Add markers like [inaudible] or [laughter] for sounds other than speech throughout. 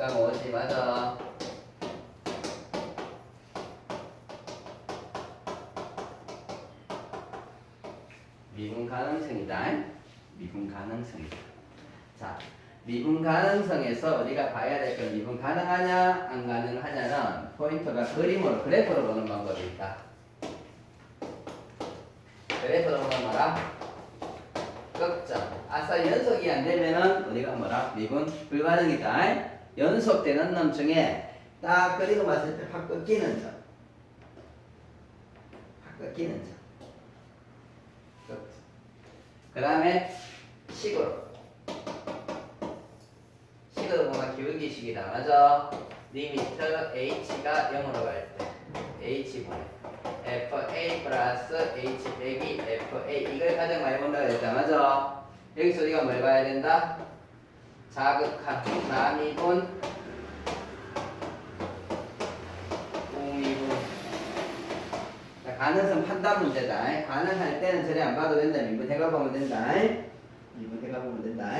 X가 뭐지? 맞아. 미분 가능성이다. 미분 가능성이다. 자, 미분 가능성에서 우리가 봐야 될 건 미분 가능하냐 안 가능하냐는 포인트가 그림으로 그래프로 보는 방법이 있다. 그래프로 보면 뭐라? 극점. 아싸 연속이 안 되면은 우리가 뭐라? 미분 불가능이다. 연속되는 놈 중에 딱 그리고 봤을 때확 끊기는 점. 확 끊기는 점. 그 다음에 식으로. 식으로 보면 기울기식이다. 맞아? 리미트 h가 0으로 갈 때. h분의 fa 플러스 h 빼기 fa 이걸 가장 많이 본다고 했다. 맞아? 여기서 우리가 뭘 봐야 된다? 자극한 남이분 우미분 자, 가능성 판단 문제다. 가능할 때는 저리 안 봐도 된다. 미분 해가 보면 된다. 미분 해가 보면 된다.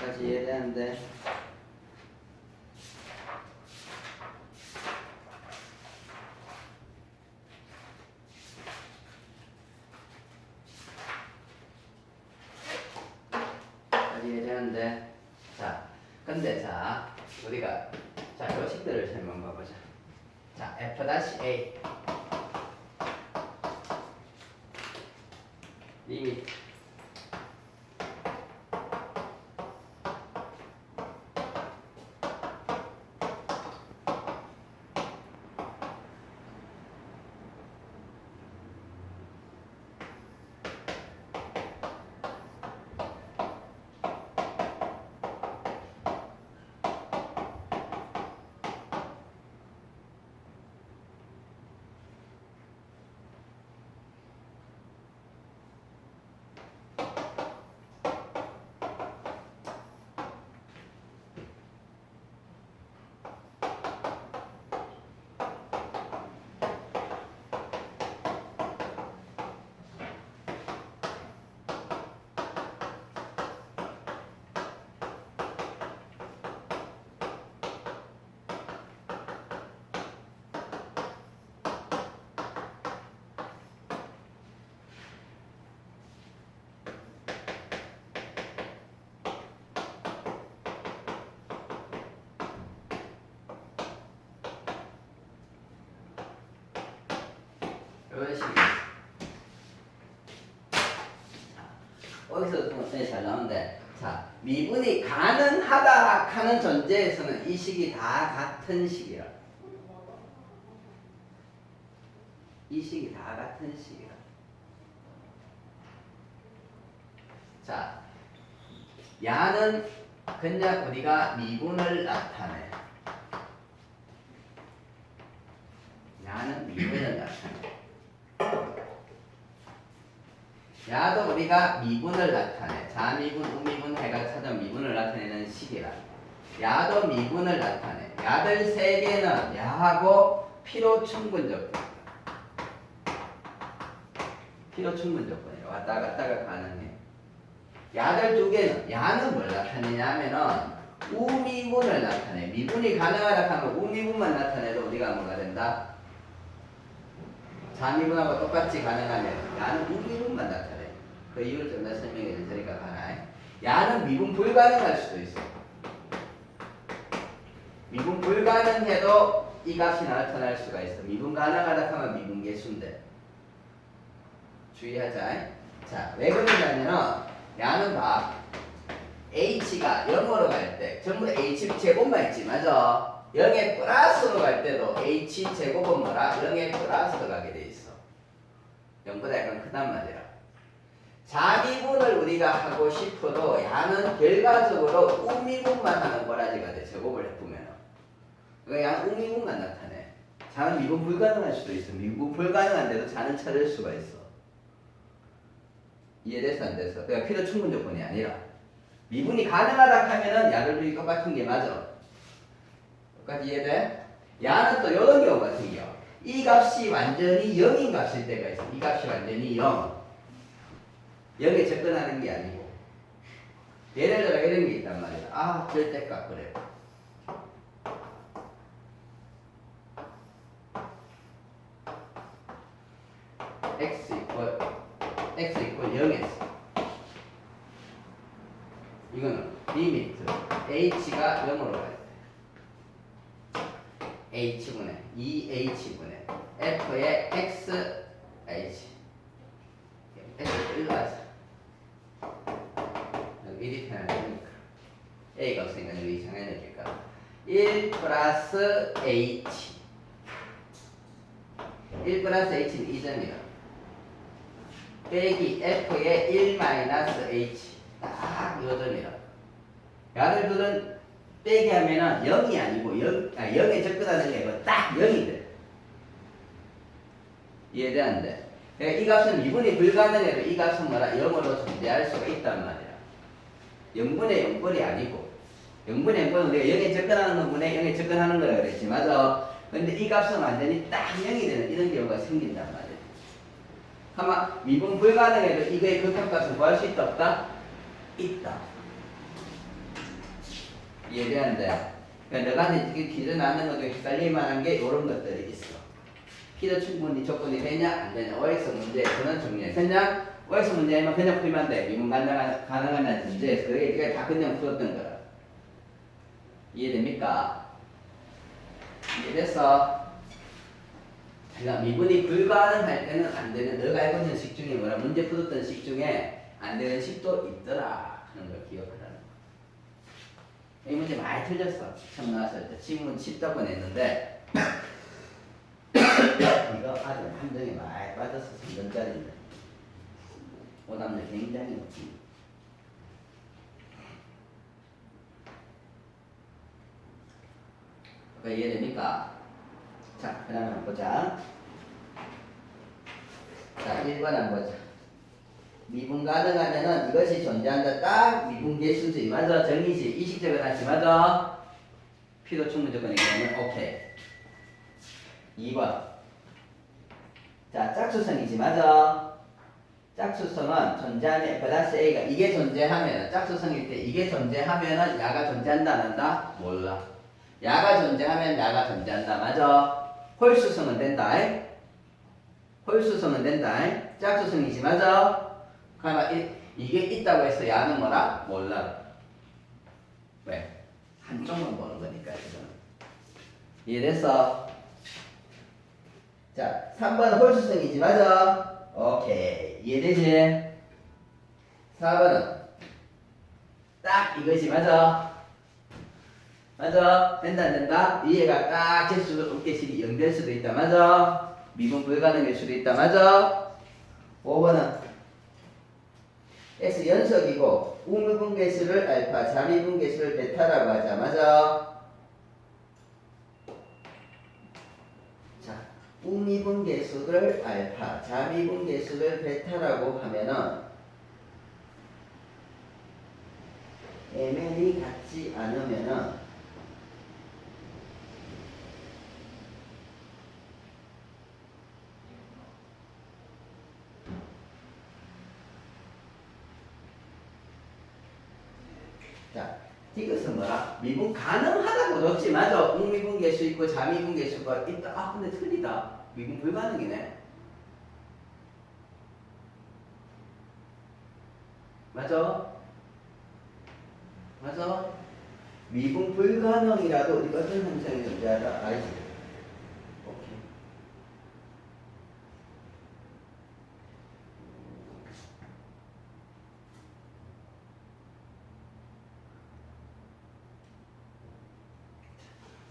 다시 이해되는데. 다시 이해되는데. 자, 근데 자, 우리가 자, 요식들을 설명 봐보자. 자, f-a 리미트 여기서 좀잘 나오는데? 자 미분이 가능하다 하는 전제에서는 이 식이 다 같은 식이라 이 식이 다 같은 식이라 자 야는 그냥 우리가 미분을 나타내. 야는 미분을 나타내 야도 우리가 미분을 나타내. 자미분, 우미분 해가 찾은 미분을 나타내는 식이라. 야도 미분을 나타내. 야들 세 개는 야하고 필요 충분 조건. 필요 충분 조건이야. 왔다 갔다가 가능해. 야들 두 개는 야는 뭘 나타내냐면은 우미분을 나타내. 미분이 가능하다 하면 우미분만 나타내도 우리가 뭐가 된다? 자미분하고 똑같이 가능하면 야는 우미분만 나타내. 그 이유를 좀 더 설명해 줄 테니까 봐라. 야는 미분 불가능할 수도 있어. 미분 불가능해도 이 값이 나타날 수가 있어. 미분 가능하다 하면 미분 계수인데. 주의하자. 자, 왜 그러냐면은 야는 봐. h가 0으로 갈 때 전부 다 h 제곱만 있지 맞아? 0에 플러스로 갈 때도 h 제곱은 뭐라? 0에 플러스로 가게 돼 있어. 0보다 약간 크단 말이야. 자미분을 우리가 하고 싶어도 야는 결과적으로 우미분만 하는 거라지가 돼 제곱을 해보면 그러니까 야는 우미분만 나타내. 자는 미분 불가능할 수도 있어. 미분 불가능한데도 자는 찾을 수가 있어. 이해돼서 안 돼서? 그러니까 필요 충분 조건이 아니라. 미분이 가능하다 하면은 야를 똑같은 게 맞아 똑같이 이해돼? 야는 또 이런 경우가 생겨 이 값이 완전히 0인 값일 때가 있어. 이 값이 완전히 0. 0에 접근하는 게 아니고. 예를 들어 이런 게 있단 말이야. 아, 절대값 그래. x 이퀄 x 이퀄 0에서 이거는 리미트 h가 0으로 가야 돼. h분의 2h분의 f의 x h x 일로 하자. 여기 1이 편하니까 a가 없으니까 여기 이상해질까 1 플러스 h. 1 플러스 h는 2점이다. 빼기 f의 1 마이너스 h. 딱 이거점이라 야들 둘은 빼기 하면은 0이 아니고 0, 아 0에 접근하는 게 아니고 딱 0이 돼 이해되는데 그러니까 이 값은 미분이 불가능해도 이 값은 뭐라 0으로 존재할 수가 있단 말이야. 0분의 0꼴이 아니고 0분의 0꼴은 우리가 0에 접근하는 분에 0에 접근하는 거라 그랬지 맞아 근데 이 값은 완전히 딱 0이 되는 이런 경우가 생긴단 말이야 아마 미분 불가능해도 이거의 극한값을 구할 수 있다 없다? 있다. 이해되는데 그러니까 이제 기존 나는 것도 헷갈릴 만 한 게 이런 것들이 있어. 키도 충분히 조건이 되냐 안 되냐 OX 문제 그런 종류에 그냥 OX 문제면 그냥 풀면 돼. 미분 가능한 가능한 문제 그게 네가 다 그냥 풀었던 거라. 이해됩니까? 이해됐어? 그러니까 미분이 불가능할 때는 안 되는 너가 알고 있는 식 중에 뭐라 문제 풀었던 식 중에 안 되는 식도 있더라 하는 걸 기억하라는 거. 이 문제 많이 틀렸어 처음 나왔을 때 지금은 쉽다고 냈는데 [coughs] 이거 아주 함정에 많이 빠져서 3점짜리인데 오답률 굉장히 높습니다. 왜 이해됩니까? 자, 그 다음에 한번 보자. 자, 1번 한번 보자. 미분 가능하면은 이것이 존재한다. 딱 미분 개수지. 맞아. 정의지. 이식적은 하지. 맞아. 필요 충분 조건이기 때문에 오케이. 2번. 자, 짝수성이지. 맞아. 짝수성은 존재하면 플러스 A가 이게 존재하면 짝수성일 때 이게 존재하면은 야가 존재한다 안 한다? 몰라. 야가 존재하면 야가 존재한다. 맞아. 홀수성은 된다. 홀수성은 된다. 짝수성이지. 맞아. 그러면 이, 이게 있다고 해서 야는 뭐라? 몰라. 왜? 한쪽만 보는 거니까 이거는. 이해됐어? 자, 3번은 홀수성이지. 맞아. 오케이. 이해되지? 4번은 딱 이것이 맞아. 맞아. 된다 안 된다? 이해가 딱 개수가 어깨식이 0될 수도 있다. 맞아. 미분 불가능일 수도 있다. 맞아. 5번은 S 연속이고 우미분 개수를 알파, 자미분 개수를 베타라고 하자. 맞아. 자, 우미분 개수를 알파, 자미분 개수를 베타라고 하면은 MN이 같지 않으면은 자, 이것은 뭐라? 미분 가능하다고 넣었지 맞아. 우미분 개수 있고 자미분 개수가 있다. 아 근데 틀리다. 미분 불가능이네. 맞아? 맞아? 미분 불가능이라도 우리가 어떤 형상이 존재하다 알지? 오케이.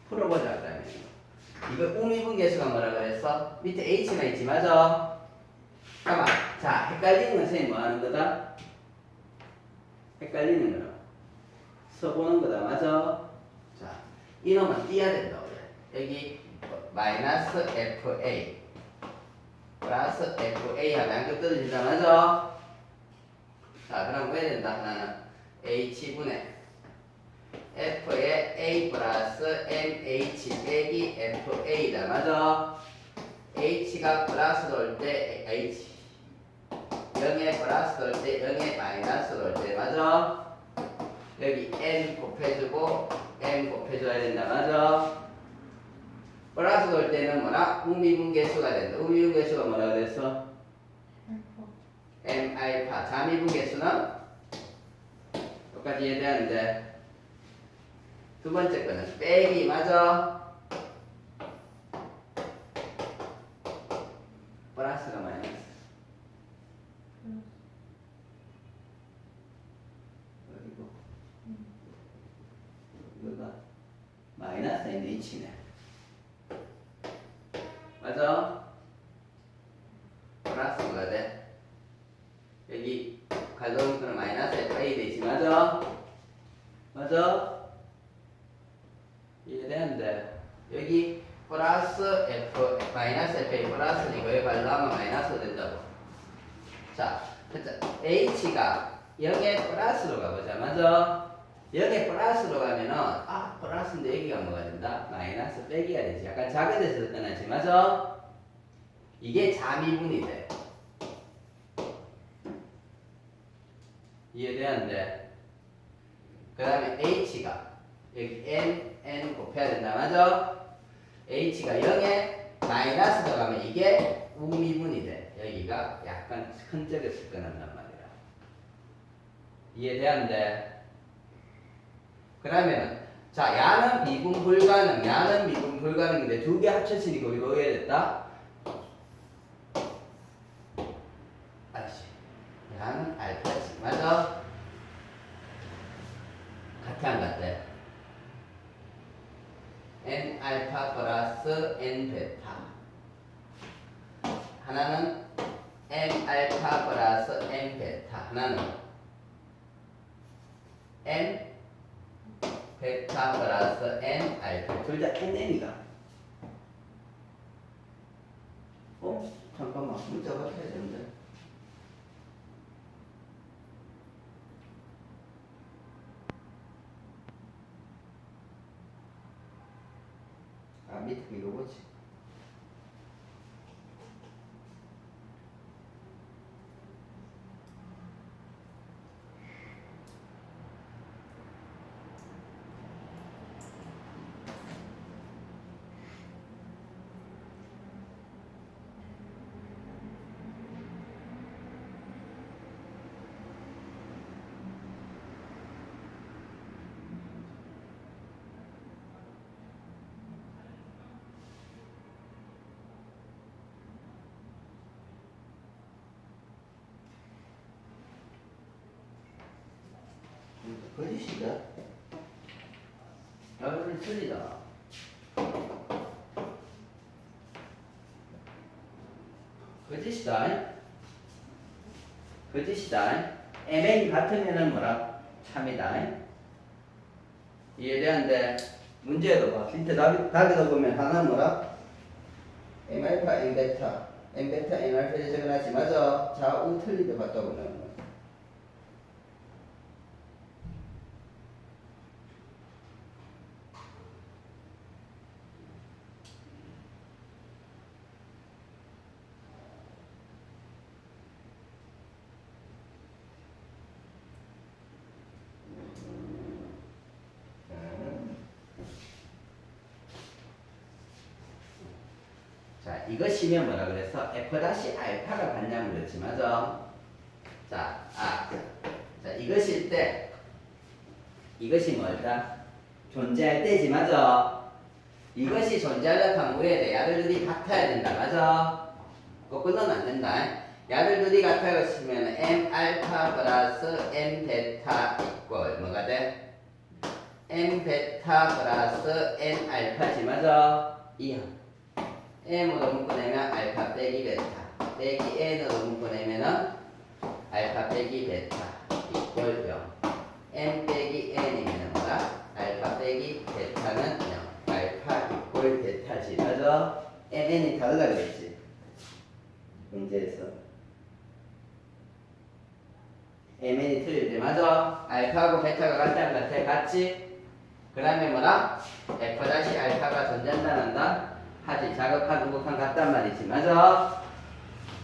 풀어보자 그다음에 이거 우미분 개수가 뭐라 그랬어? 밑에 있지 맞아? 잠깐만 자 헷갈리는 건 선생님 뭐 하는 거다? 헷갈리는 거는 써보는 거다 맞아? 자 이놈은 띄어야 된다 원래 여기 마이너스 fa 플러스 fa 하면 양쪽 떨어진다 맞아? 자 그럼 왜 된다 하나는 h분의 f의 a 플러스 mh 빼기 fa다 맞아? H가 플러스로 올때 h 0에 플러스로 올때 0에 마이너스로 올때 맞아? 여기 n 곱해주고 n 곱해줘야 된다 맞아? 플러스로 올 때는 뭐라? 우미분계수가 된다 우미분계수가 뭐라 그랬어? m 알파 자미분계수는 똑같이 이해되는데 두 번째 거는 빼기 맞아? 플러스가 마이너스 그리고 이거가 마이너스인데 이치네 맞아? 플러스가 돼 여기 가정표는 마이너스 A 되지 맞아? 맞아? 이해되는데 여기 플러스 F 마이너스 FA 플러스니까 여기 발라면 마이너스 된다고 자 그자 H가 0에 플러스로 가보자 맞아? 0에 플러스로 가면은 아 플러스인데 여기가 뭐가 된다? 마이너스 빼기가 되지. 약간 작은 데서 끝나지. 맞아? 이게 자미분이 돼. 이해되는데? 그 다음에 h가. 여기 n n 곱해야 된다. 맞아? h가 0에 마이너스 들어가면 이게 우미분이 돼. 여기가 약간 큰 쪽에서 끝난단 말이야. 이해되는데? 그러면은 자 야는 미분 불가능 야는 미분 불가능인데 두 개 합쳤으니까 우리가 뭐 해야 됐다? 아씨 야는 알파지 맞아? 같아 안 같아? n 알파 플러스 n 베타 하나는 n 알파 플러스 n 베타 하나는 n 베타 플러스 n 알파 둘 다 nn이가 어? 잠깐만 문자가 켜야 되는데 아 밑에 이거 뭐지? 거짓이다. 여러분 틀리다. 거짓이다. 거짓이다. MN이 같으면은 뭐라? 참이다. 이해되는데 문제도 봐. 밑에 답이, 답에도 보면 하나 뭐라? M 알파 M 베타 M 베타 M 알파를 적어놨지 맞아. 좌우 틀리게 봤다 보면 자, 이것이면 뭐라 그랬어? F 다시 알파가 반장을 그랬지, 맞아? 자, 아, 자, 이것일 때, 이것이 뭐다? 존재할 때지, 맞아? 이것이 존재하려면 뭐해야 돼? 야들들이 같아야 된다, 맞아? 거꾸로는 안 된다. 야들들이 같아야 치면 M 알파 플러스 M 베타 이꼴 뭐가 돼? M 베타 플러스 N 알파지, 맞아? 이하. M으로 묶어내면 알파 빼기 베타 빼기 n으로 묶어내면은 알파 빼기 베타 이꼴 0 n 빼기 n이면 뭐다? 알파 빼기 베타는 0 알파 이꼴 베타지 맞아? mn이 다르다 그랬지 문제에서 mn이 틀릴 때 맞아? 알파하고 베타가 같다 안 같아? 같지? 그 다음에 뭐라? f 다시 알파가 존재한다 난다? 하지. 자극한 우극한 같단 말이지. 맞아?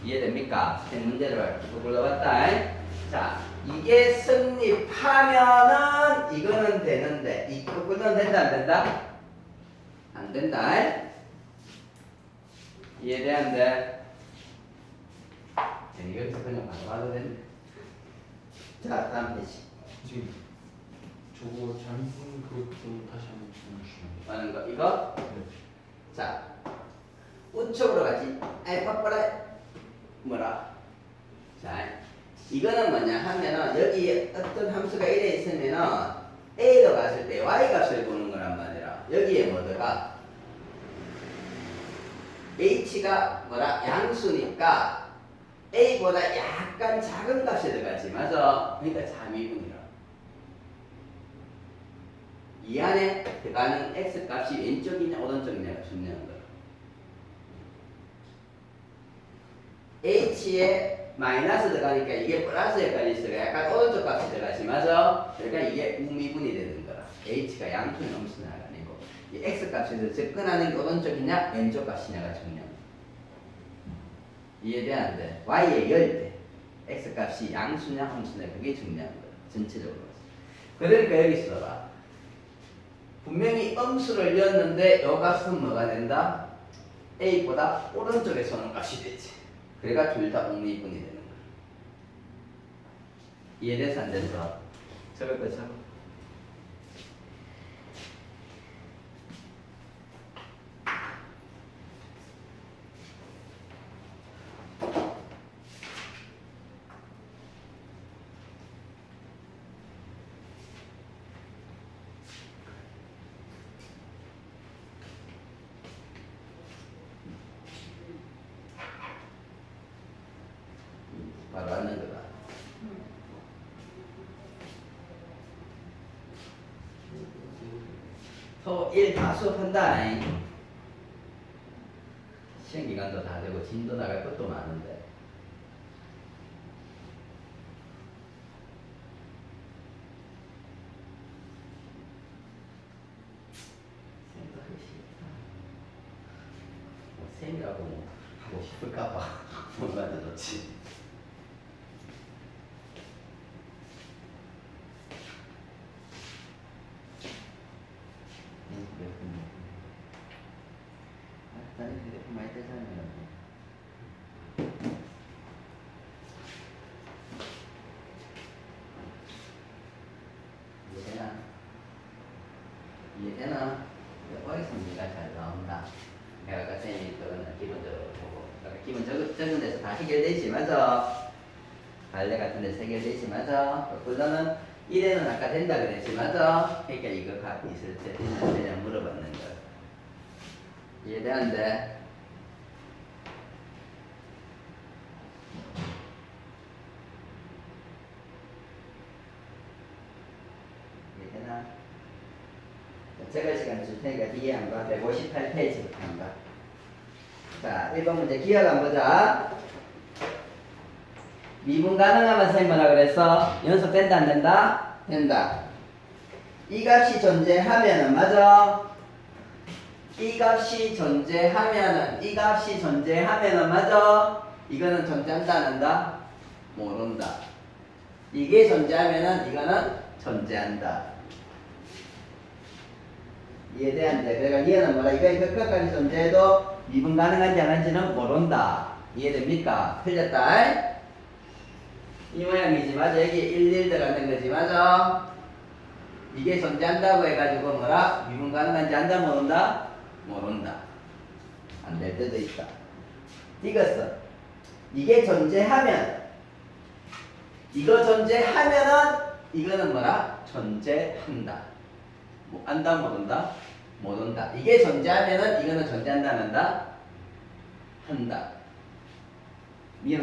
이해됩니까? 제 문제를 또 불러봤다. 자, 이게 성립하면은 이거는 되는데 이 거꾸로는 된다 안 된다? 안 된다. 안 돼? 네, 여기서 그냥 바로 봐도 되는데. 자, 다음 페이지. 지금 저거 잘못 본 그것 좀 다시 한번 보여주시면 하는 거 이거 네. 자 우측으로 가지. 바꿔라 뭐라? 자 이거는 뭐냐 하면은 여기 어떤 함수가 이래 있으면은 a로 갔을 때 y 값을 보는 거란 말이야 여기에 뭐더가 h가 뭐라? 양수니까 a보다 약간 작은 값이 들어가지. 맞아? 그러니까 잠이분이라 이 안에 들어가는 x 값이 왼쪽이냐 오른쪽이냐가 중요한 거야. h에 마이너스 들어가니까 이게 플러스에까지 있어가 약간 오른쪽 값이 들어가지 맞아? 그러니까 이게 우미분이 되는 거라. h가 양쪽이 넘치는 게 아니고 이 x 값에서 접근하는 게 오른쪽이냐 왼쪽 값이냐가 중요한 거야. 이해돼 안 돼? y의 열때 x 값이 양수냐 함수냐 그게 중요한 거야. 전체적으로. 그러니까 여기 있어봐. 분명히 음수를 였는데 요 값은 뭐가 된다? a보다 오른쪽에 서는 값이 되지. 그러니까 둘다 옹리분이 되는 거야. 이해돼서 안 돼서? 저걸 거적어. 바로 앉는 거다. 토일 다 수업한다. 시험 기간도 다 되고 진도 나갈 것도 많은데. 생각하기 싫다. 뭐 쌤이라고 뭐 하고 싶을까봐 [laughs] 뭔가 좋지. 응, 그렇군요. 아, 나는 휴대폰 많이 떼잖아요. 이해되나? 이해되나? 어리석니가 잘 나온다. 내가 아까 쌤이 그거는 기본적으로 보고, 아까 기본 적은, 적은 데서 다 해결되지, 맞아? 발레 같은 데서 해결되지, 맞아? 그거는 이래는 아까 된다 그랬지, 맞아? 그러니까 이거 갖고 있을 때 되냐 물어봤는 거. 이해되는데? 이해되나? 제가 시간 줄 테니까 뒤에 한번 158페이지부터 한번. 자, 1번 문제 기억 한번 보자. 미분 가능하면 선생님 뭐라 그랬어? 연속된다 안 된다? 된다. 이 값이 존재하면은 맞아. 이 값이 존재하면은 이 값이 존재하면은 맞아. 이거는 존재한다 안 한다? 모른다. 이게 존재하면은 이거는 존재한다. 이해돼 안 돼? 그러니까 얘는 뭐라 이거 이거 끝까지 존재해도 미분 가능한지 안 한지는 모른다. 이해됩니까? 틀렸다. 이 모양이지 맞아 여기 1, 1 들어가는 거지 맞아 이게 존재한다고 해가지고 뭐라? 미분 가능한지 안다 모른다? 모른다. 안 될 때도 있다. 이것은 이게 존재하면 이거 존재하면은 이거는 뭐라? 존재한다. 뭐 안다 모른다? 모른다. 이게 존재하면은 이거는 존재한다 안 한다?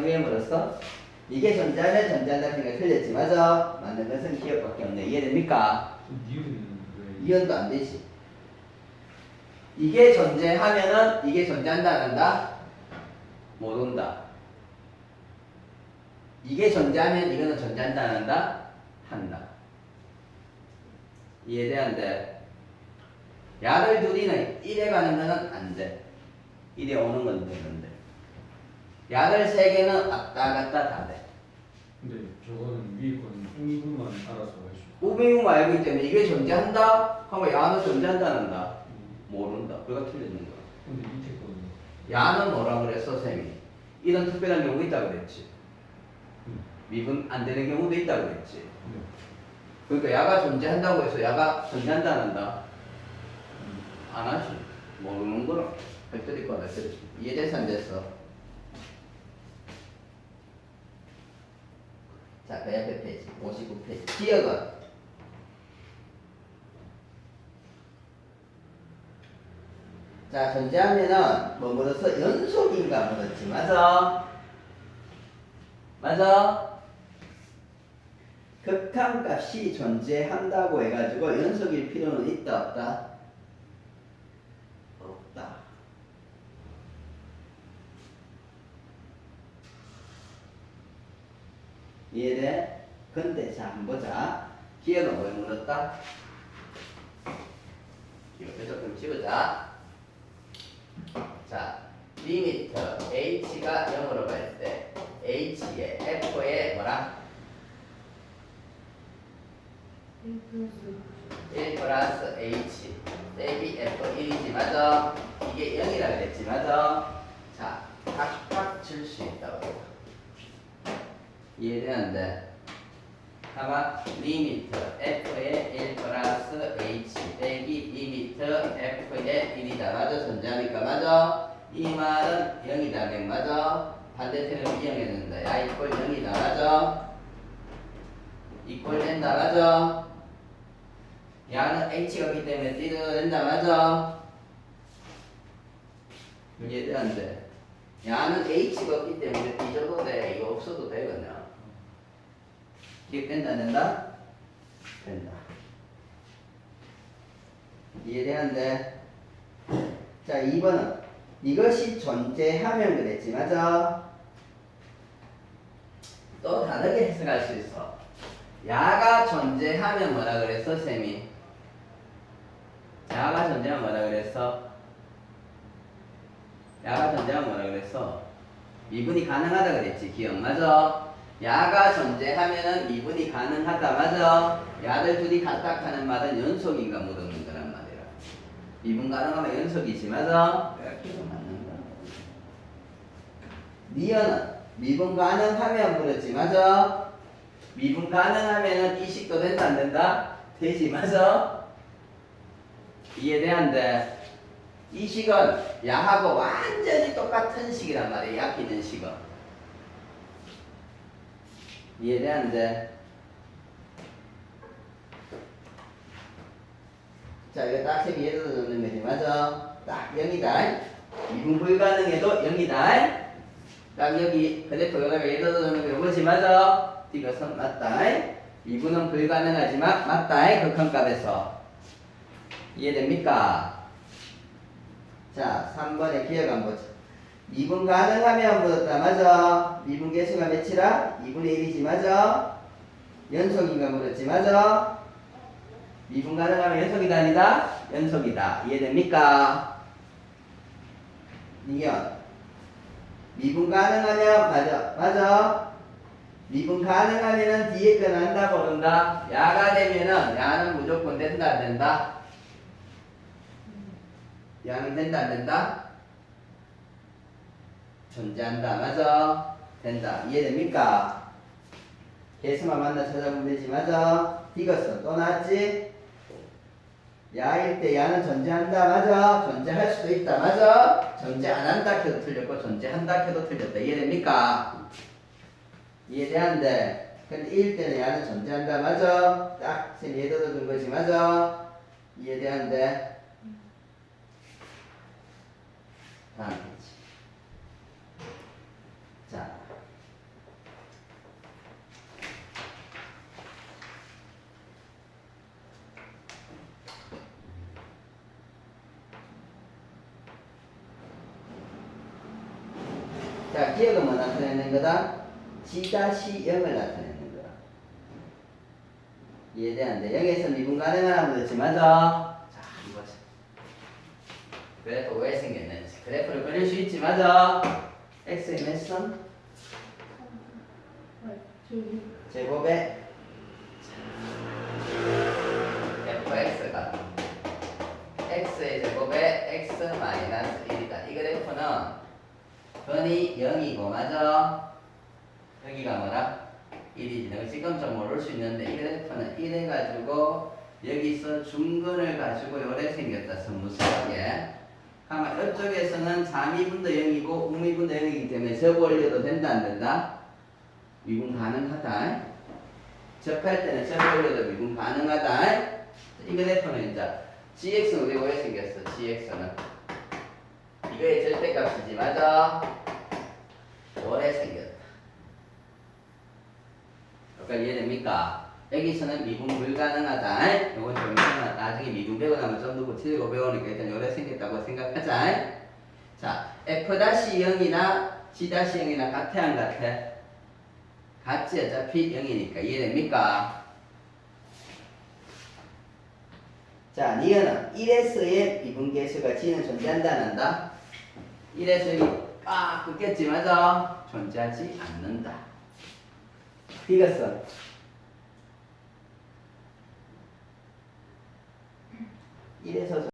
왜 물었어? 이게 존재하면 존재한다 생각 틀렸지. 맞아? 맞는 것은 기억밖에 없네. 이해됩니까? 이현도 안 되지 이게 존재하면은 이게 존재한다 안 한다? 모른다 이게 존재하면 이거는 존재한다 안 한다? 한다 돼? 야를 둘이는 1에 가는 거는 안 돼. 이래 오는 건 되는데 양을 세 개는 왔다 갔다 다 돼. 근데 저거는 위에 거는 흥분만 알아서 우빙우 알기 때문에 이게 존재한다? 하면 야는 존재한다는다. 음. 모른다. 그가 틀려진 거야. 근데 밑에 거는 야는 뭐라 그랬어 쌤이? 이런 특별한 경우 있다 그랬지. 음. 미분 안 되는 경우도 있다 그랬지. 네. 그러니까 야가 존재한다고 해서 야가 존재한다는다. 음. 안 하지. 모르는 거라. 안할 때도 있고. 이해돼서 안 됐어? 자, 그 옆에 페이지. 59페이지. 기억은? 자, 존재하면은 뭐 물어서 연속인가 물었지. 맞아? 맞아? 극한값이 존재한다고 해가지고 연속일 필요는 있다 없다? 없다. 이해돼? 근데 자 한번 보자. 기억은 뭘 물었다? 이거 조금 찍어자. 자, 리미트 h가 0으로 갈 때 h의 f의 뭐라? 1 플러스 h 대비 f 1이지 맞아? 이게 0이라 그랬지 맞아? 자, 각각 칠수 있다고 이해되는데 아마 리미트 f의 1 플러스 h 대비 리미트 f의 1이다 맞아? 존재하니까 맞아? 이 말은 0이다 100 맞아? 반대편은 이용해준다 야 이꼴 0이다 맞아? 이꼴 된다 맞아? 야는 h가 있기 때문에 띠도 된다 맞아? 이해되는데 야는 h가 없기 때문에 띠져도 돼 이거 없어도 되거든 기억된다 안 된다? 된다 이해되는데 자 2번은 이것이 존재하면 그랬지 맞아? 또 다르게 해석할 수 있어 야가 존재하면 뭐라 그랬어 쌤이? 야가 존재하면 뭐라 그랬어? 야가 존재하면 뭐라 그랬어? 미분이 가능하다 그랬지 기억 맞아? 야가 존재하면은 미분이 가능하다 맞아? 야들 둘이 각각하는 말은 연속인가 말이야 미분 가능하면 연속이지 맞아? 이렇게 맞는 거야 니어는 미분 가능하면 물었지 맞아? 미분 가능하면은 이식도 된다 안 된다? 되지 맞아? 이해돼안돼? 이 식은 야하고 완전히 똑같은 식이란 말이야 약기는 식은 이해돼안돼? 자 이거 딱 색이 예를 들어주는 거지 맞아? 딱 0이다 미분 불가능해도 0이다 딱 여기 그래프 여기다가 예를 들어주는 거 뭐지 맞아? 이것은 맞다. 미분은 불가능하지만 맞다. 극한값에서 이해됩니까? 자, 3번에 기억 한번 보자. 미분 가능하면 물었다. 맞아? 미분 개수가 몇이라? 2분의 1이지. 맞아? 연속인가 물었지. 맞아? 미분 가능하면 연속이다 아니다? 연속이다. 이해됩니까? 이견. 미분 가능하면 맞아. 맞아? 미분 가능하면은 뒤에 건 한다 모른다. 야가 되면은 야는 무조건 된다 안 된다. 야는 된다 안 된다. 존재한다 맞아. 된다 이해됩니까? 개수만 만나 찾아보면 되지 맞아. 이것은 또 나왔지? 야일 때 야는 존재한다 맞아. 존재할 수도 있다 맞아. 존재 안 한다 해도 틀렸고 존재한다 해도 틀렸다. 이해됩니까? 이해돼안돼? 근데 이일 때는 야는 존재한다 맞아? 딱 지금 예를 들어준 거지 맞아? 이해돼안돼? 다음. 페이지 자 자, 기억은 뭐 나타내는 거다? G-0을 나타내는 거야. 이해되는데 여기에서 미분 가능하다고 그랬지 맞아? 자, 이거 보자. 왜, 왜 생겼는지. 그래프를 그릴 수 있지 맞아 x의 몇 선? 제곱에 fx가 x의 제곱에 x 마이너스 1이다. 이 그래프는 변이 0이고 맞아? 여기가 뭐라? 1이지. 내가 지금 좀 모를 수 있는데 이 그래프는 1 해가지고 여기서 중근을 가지고 요래 생겼다. 스무스하게. 그러면 이쪽에서는 잠미분도 0이고 우미분도 0이기 때문에 접 올려도 된다 안 된다? 미분 가능하다. 접할 때는 접 올려도 미분 가능하다. 이 그래프는 이제 gx는 우리가 왜 생겼어? gx는 이거의 절대값이지 맞아? 오래 생겼다. 여기까지 이해됩니까? 여기서는 미분 불가능하다. 이건 좀. 나중에 미분 배고 나면 좀 더 고치고 배우니까 일단 오래 생겼다고 생각하자. 자, f-0이나 g-0이나 같아 안 같아? 같지 어차피 0이니까 이해됩니까? 자, 니은은 1에서의 미분계수가 g는 존재한다 안 한다? 1에서 여기 꽉 끊겼지 맞아? 존재하지 않는다. 이것은 1에서